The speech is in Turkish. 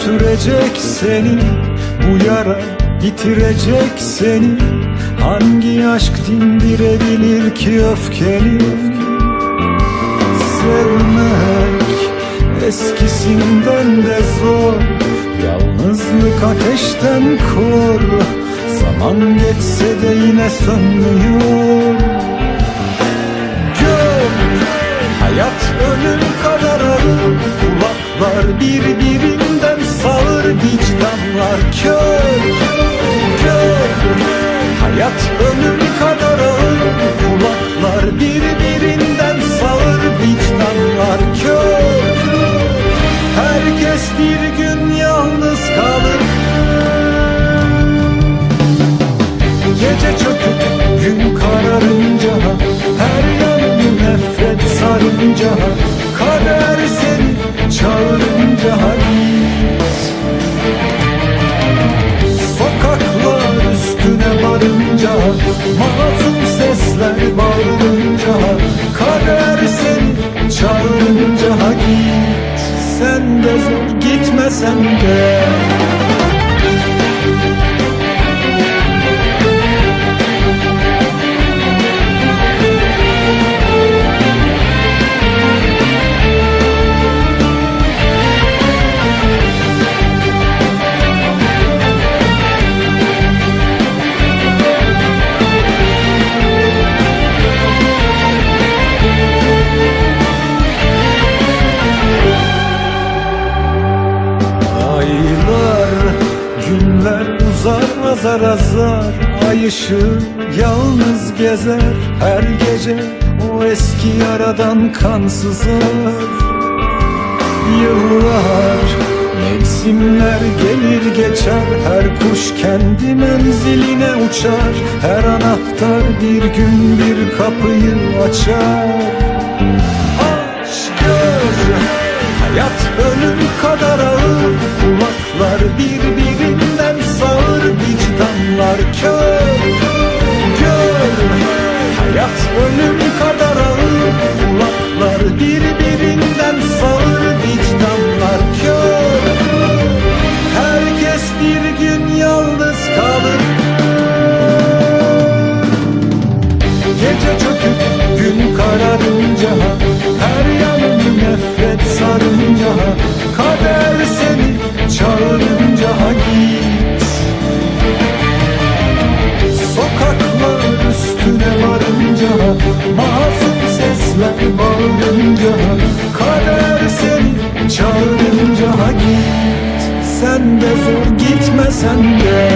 götürecek seni Bu yara bitirecek seni. Hangi aşk dindirebilir ki öfkeni? Sevmek eskisinden de zor. Yalnızlık ateşten kor. Zaman geçse de yine sönmüyor. Gör hayat ölüm Gör hayat ölüm kadar ağır Kulaklar birbirinden sağır Vicdanlar kör. Herkes bir gün yalnız kalır. Gece çöküp gün kararınca Her yanını nefret sarınca Kader seni çağırınca git varınca Masum sesler bağırınca Kader seni çağırınca git Sen de zor gitmesen de günler uzar azar azar. Ay ışığı yalnız gezer. Her gece o eski yaradan kan sızar. Yıllar, mevsimler gelir geçer. Her kuş kendi menziline uçar. Her anahtar bir gün bir kapıyı açar. Aşk gör Hayat ölüm kadar gün kararınca Her yanını nefret sarınca Kader seni çağırınca git. Sokaklar üstüne varınca Masum sesler bağırınca Kader seni çağırınca git. Sen de zor gitmesen de